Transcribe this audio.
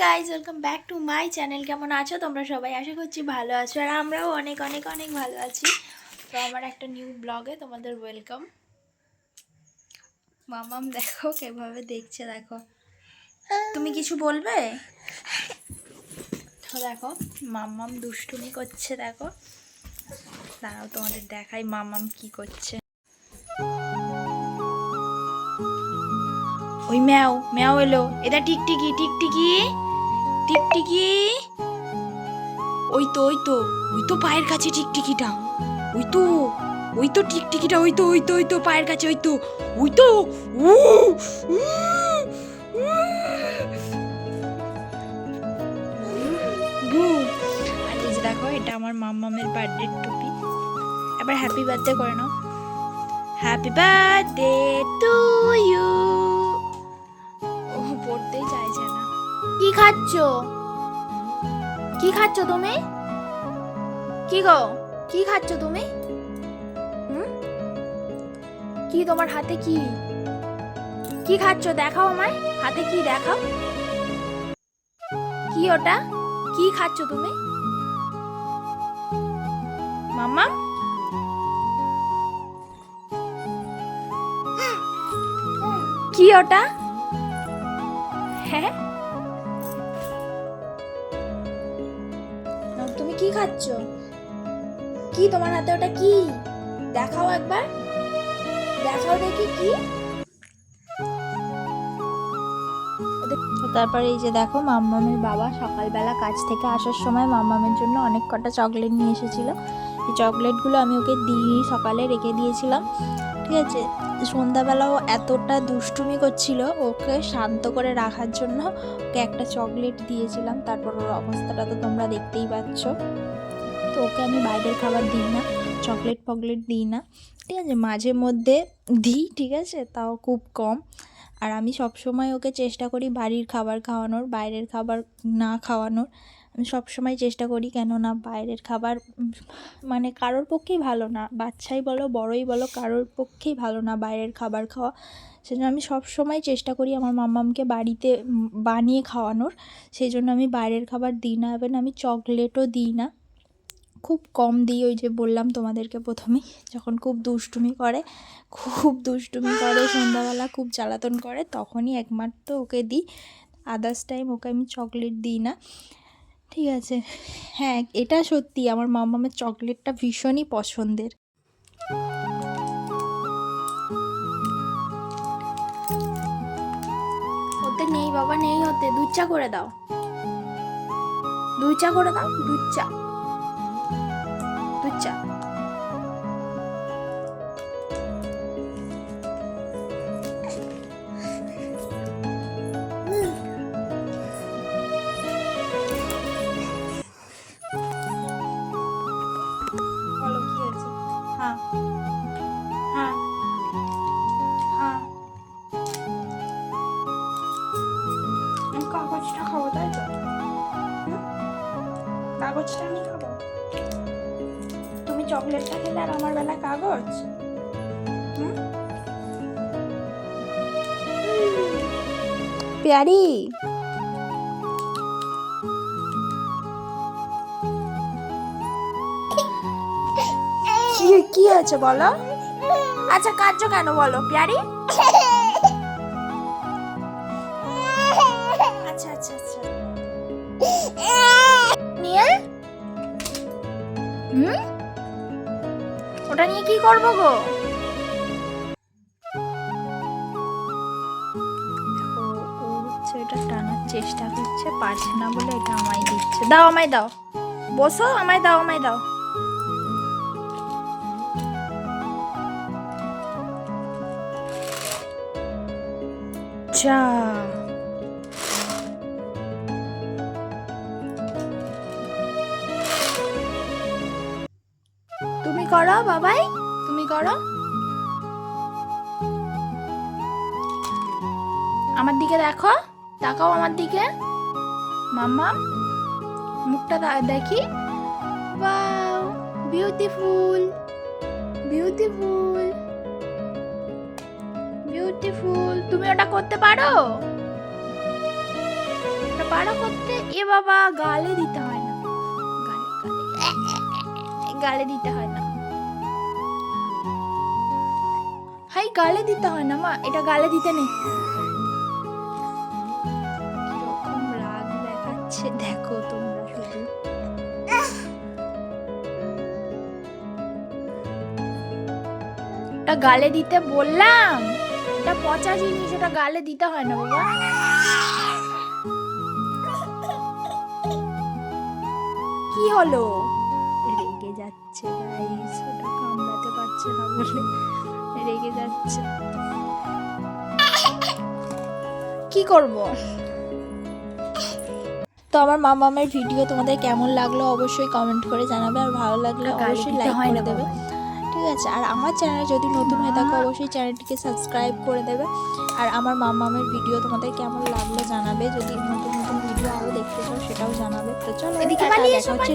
Guys welcome back to my channel কেমন আছো তোমরা সবাই? আশা করছি ভালো আছো আর আমরাও অনেক অনেক অনেক ভালো আছি। তো আমার একটা নিউ ব্লগে তোমাদের ওয়েলকাম মামাম, দেখো কীভাবে দেখছে, দেখো। তুমি কিছু বলবে? তো দেখো, মামাম দুষ্টুমি করছে, দেখো। দাঁড়াও, তোমাদের দেখাই মামাম কি করছে। ওই ম্যাও ম্যাও এলো। এটা টিকটিকি টিকটিকি? টিকটিকি? ওই তো ওই তো ওই তো পায়ের কাছে টিকটিকিটা। ওই তো ওই তো টিকটিকিটা, ওই তো ওই তো ওই তো পায়ের কাছে, ওই তো ওই তো, উ। আর এই যে দেখো, এটা আমার মাম্মামের বার্থডে টুপি। এবার হ্যাপি বার্থডে করে নাও। হ্যাপি বার্থডে টু ইউ খাচ্ছ? কি খাচ্ছ তুমি? কি গো? কি খাচ্ছ তুমি? কি তোমার হাতে কি? কি খাচ্ছ দেখাও আমায়, হাতে কি দেখাও। কি ওটা? কি খাচ্ছ তুমি? মাম্মা? কি ওটা? কি খাচ্ছ? কি তোমার হাতে ওটা কি? দেখাও একবার। দেখাও দেখি কি। তারপরে এই যে দেখো, মাম্মামের বাবা সকালবেলা কাজ থেকে আসার সময় মাম্মামের জন্য অনেক কটা চকলেট নিয়ে এসেছিল। এই চকলেটগুলো আমি ওকে দিয়ে সকালে রেখে দিয়েছিলাম। ঠিক আছে? সন্ধ্যাবেলাও এতটা দুষ্টুমি করছিল, ওকে শান্ত করে রাখার জন্য ওকে একটা চকলেট দিয়েছিলাম। তারপর ওর অবস্থাটা তো তোমরা দেখতেই পাচ্ছ। তো ওকে আমি বাইরের খাবার দিই না, চকলেট ফকলেট দিই না। ঠিক আছে? মাঝে মধ্যে দিই, ঠিক আছে? তাও খুব কম। আর আমি সবসময় ওকে চেষ্টা করি বাড়ির খাবার খাওয়ানোর, বাইরের খাবার না খাওয়ানোর। আমি সবসময় চেষ্টা করি কেননা বাইরের খাবার মানে কারোর পক্ষেই ভালো না। বাচ্চাই বলো, বড়ই বলো, কারোর পক্ষেই ভালো না বাইরের খাবার খাওয়া। সেজন্য আমি সব সময় চেষ্টা করি আমার মাম্মামকে বাড়িতে বানিয়ে খাওয়ানোর। সেই জন্য আমি বাইরের খাবার দিই না এবং আমি চকলেটও দিই না। খুব কম দিই ওই যে বললাম তোমাদেরকে প্রথমেই যখন খুব দুষ্টুমি করে, খুব দুষ্টুমি করে, সন্ধ্যাবেলা খুব জ্বালাতন করে, তখনই একমাত্র ওকে দিই। আদার্স টাইম ওকে আমি চকলেট দিই না। ঠিক আছে। হ্যাঁ এটা সত্যি, আমার মামামের চকলেটটা ভীষণই পছন্দের। ওতে নেই বাবা, নেই হতে দুধ চা করে দাও। দুধ চা করে দাও, দুধ চা। দুধ চকলেটটা খেলে আর আমার বেলা কাগজ? প্যারি। কি কি হয়েছে বলো? আচ্ছা কাঁদছো কেন বলো প্যারি? আচ্ছা আচ্ছা আচ্ছা। নিয়ে? হুম? করব গো? এটা টানার চেষ্টা করছে, পারছে না বলে এটা আমায় দিচ্ছে। দাও আমায় দাও। বসো, আমায় দাও আমায় দাও। যা। তুমি করো বাবাই। করো। আমার দিকে দেখো, তাকাও আমার দিকে। মাম্মা মুখটা দেখি। ওয়াও বিউটিফুল বিউটিফুল বিউটিফুল তুমি ওটা করতে পারো? ওটা পারো করতে? এ বাবা, গালে দিতে হয় না। গালে গালে দিতে হয় গালে দিতে হয় না মা এটা গালে দিতে নেই কীরকম রাগ দেখাচ্ছে দেখো তোমরা শুধু ওটা গালে দিতে বললাম এটা পচা জিনিস ওটা গালে দিতে হয় না বাবা কি হলো রেগে যাচ্ছে গাইস ওটা কামড়াতে পারছে না বলে রেগে যাচ্ছে। কি করব? তো আমার মামামের ভিডিও তোমাদের কেমন লাগল অবশ্যই কমেন্ট করে জানাবে আর ভালো লাগলে অবশ্যই লাইক করে দেবে। ঠিক আছে আর আমার চ্যানেল যদি নতুন হয়ে থাকে অবশ্যই চ্যানেলটিকে সাবস্ক্রাইব করে দেবে। আর আমার মামামের ভিডিও তোমাদের কেমন লাগল জানাবে যদি নতুন নতুন ভিডিও আরও দেখতে চাও সেটাও জানাবে। তো চলো এদিকে দেখা হচ্ছে